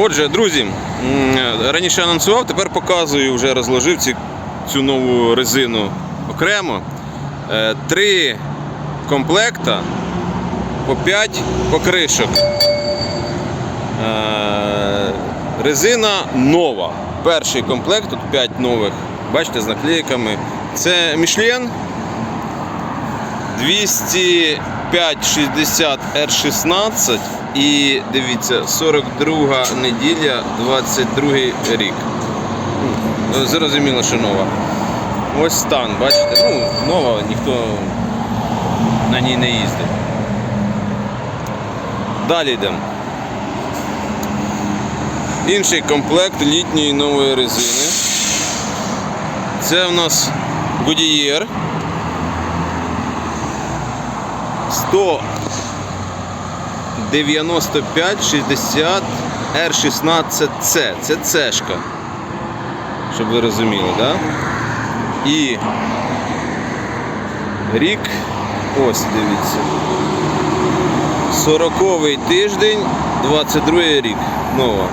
Отже, друзі, раніше анонсував, тепер показую, вже розложив ці, цю нову резину окремо. Е, Три комплекта по 5 покришок. Е, Резина нова. Перший комплект, тут 5 нових, бачите, з наклейками. Це Michelin 205-60 R16 і дивіться, 42 неділя, 22 рік. Ну, Зрозуміло, що нова. Ось стан, бачите? Ну, нова, ніхто на ній не їздить. Далі йдемо. Інший комплект літньої нової резини. Це у нас Goodyear 195 60 R16C. Це цешка. Щоб ви розуміли, да? І рік, ось дивіться. 40-й тиждень, 22 рік. Нова.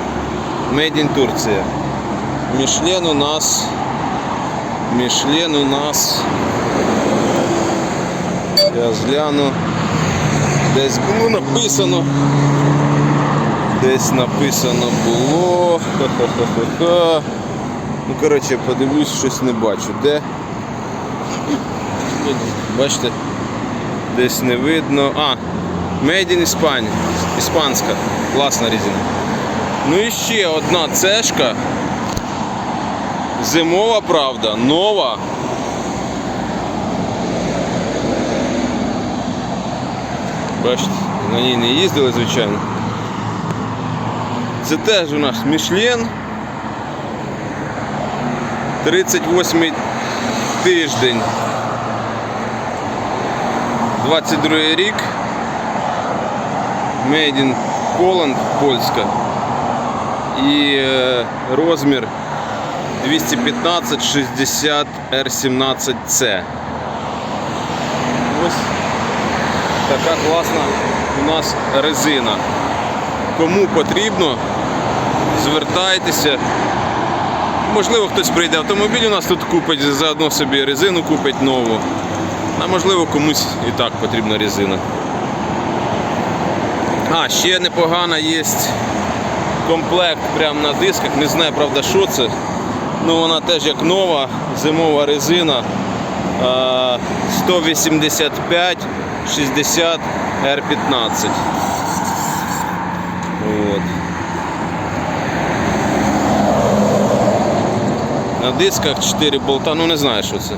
Made in Турція. Мішлен у нас. Мішлен у нас. Я згляну. Десь було написано. Десь написано було. Ха-ха-ха-ха. Ну, коротше, подивлюсь, щось не бачу. Де? Бачите? Десь не видно. А, Made in Spain. Іспанська. Класна резина. Ну і ще одна цешка. Зимова, правда, нова. Бачите, на ній не їздили, звичайно. Це теж у нас Мішлен. 38 тиждень. 22 рік. Made in Poland, Польська. І е, розмір 215 60 R17C. Ось така класна у нас резина. Кому потрібно, звертайтеся. Можливо, хтось прийде автомобіль у нас тут купить, заодно собі резину купить нову. А можливо комусь і так потрібна резина. А, ще непогана є комплект прямо на дисках. Не знаю, правда, що це. Ну вона теж як нова, зимова резина. 185 60 R15. От. На дисках 4 болта, ну не знаю, що це.